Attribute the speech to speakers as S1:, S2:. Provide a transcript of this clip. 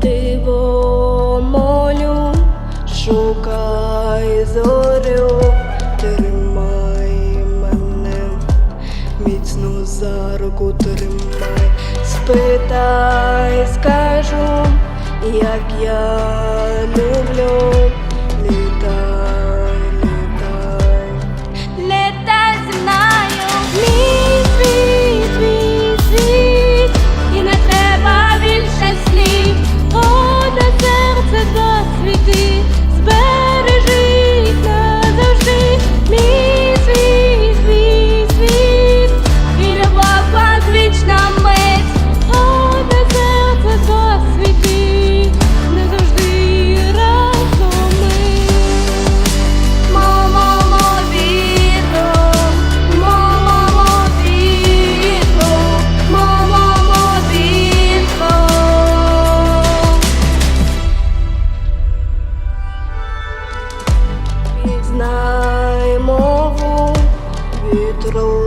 S1: диво молю, шукай зорю, тримай мене, міцно за руку тримай, спитай, скажу, як я люблю. little